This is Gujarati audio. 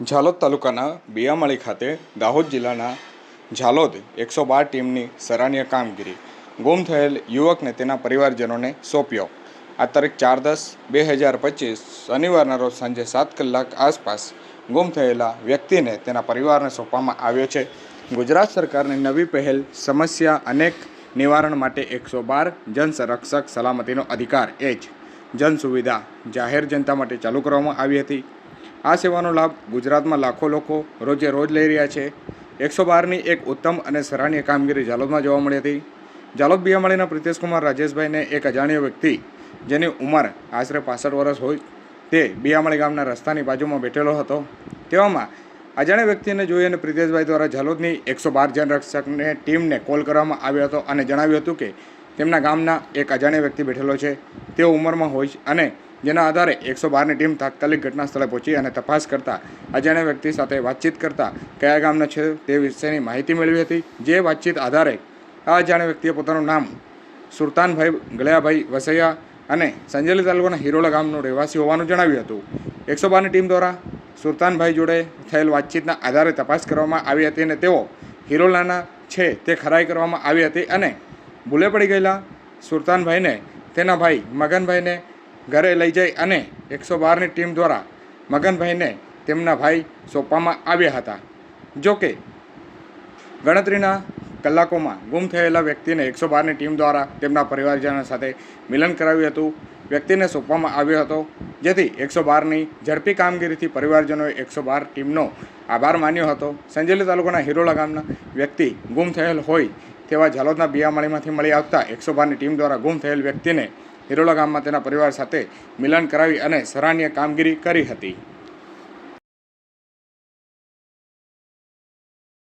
ઝાલોદ તાલુકાના બિયામળી ખાતે દાહોદ જિલ્લાના ઝાલોદ એકસો બાર ટીમની સરાહનીય કામગીરી. ગુમ થયેલ યુવકને તેના પરિવારજનોને સોંપ્યો. આ તારીખ ચાર દસ બે હજાર પચીસ શનિવારના રોજ સાંજે સાત કલાક આસપાસ ગુમ થયેલા વ્યક્તિને તેના પરિવારને સોંપવામાં આવ્યો છે. ગુજરાત સરકારની નવી પહેલ, સમસ્યા અનેક નિવારણ માટે એકસો બાર જન સંરક્ષક સલામતીનો અધિકાર, એ જ જન સુવિધા જાહેર જનતા માટે ચાલુ કરવામાં આવી હતી. આ સેવાનો લાભ ગુજરાતમાં લાખો લોકો રોજે રોજ લઈ રહ્યા છે. એકસો બારની એક ઉત્તમ અને સરાહનીય કામગીરી જાલોદમાં જોવા મળી હતી. જાલોદ બિયામાળીના પ્રિતેશકુમાર રાજેશભાઈને એક અજાણ્યો વ્યક્તિ, જેની ઉંમર આશરે પાસઠ વર્ષ હોય, તે બિયામળી ગામના રસ્તાની બાજુમાં બેઠેલો હતો. તેવામાં અજાણ્યા વ્યક્તિને જોઈ અને પ્રિતેશભાઈ દ્વારા જાલોદની એકસો બાર જનરક્ષકને ટીમને કોલ કરવામાં આવ્યો હતો અને જણાવ્યું હતું કે તેમના ગામના એક અજાણ્યા વ્યક્તિ બેઠેલો છે. તેઓ ઉંમરમાં હોય અને જેના આધારે એકસો બારની ટીમ તાત્કાલિક ઘટના સ્થળે પહોંચી અને તપાસ કરતા અજાણ્યા વ્યક્તિ સાથે વાતચીત કરતા કયા ગામના છે તે વિશેની માહિતી મેળવી હતી. જે વાતચીત આધારે આ અજાણ્યા વ્યક્તિએ પોતાનું નામ સુરતાનભાઈ ગળિયાભાઈ વસૈયા અને સંજેલી તાલુકાના હિરોલા ગામનો રહેવાસી હોવાનું જણાવ્યું હતું. એકસો બારની ટીમ દ્વારા સુરતાનભાઈ જોડે થયેલ વાતચીતના આધારે તપાસ કરવામાં આવી હતી અને તેઓ હિરોલાના છે તે ખરાઈ કરવામાં આવી હતી અને ભૂલે પડી ગયેલા સુરતાનભાઈને, તેના ભાઈ મગનભાઈને ઘરે લઈ જઈ અને એકસો બારની ટીમ દ્વારા મગનભાઈને તેમના ભાઈ સોંપવામાં આવ્યા હતા. જોકે ગણતરીના કલાકોમાં ગુમ થયેલા વ્યક્તિને એકસો બારની ટીમ દ્વારા તેમના પરિવારજનો સાથે મિલન કરાવ્યું હતું. વ્યક્તિને સોંપવામાં આવ્યો હતો, જેથી એકસો બારની ઝડપી કામગીરીથી પરિવારજનોએ એકસો બાર ટીમનો આભાર માન્યો હતો. સંજેલી તાલુકાના હિરોલા ગામના વ્યક્તિ ગુમ થયેલ હોય તેવા ઝાલોદના બિયામાળીમાંથી મળી આવતા એકસો બારની ટીમ દ્વારા ગુમ થયેલ વ્યક્તિને હિરોલા ગામમાં તેના પરિવાર સાથે મિલન કરાવી અને સરાહનીય કામગીરી કરી હતી.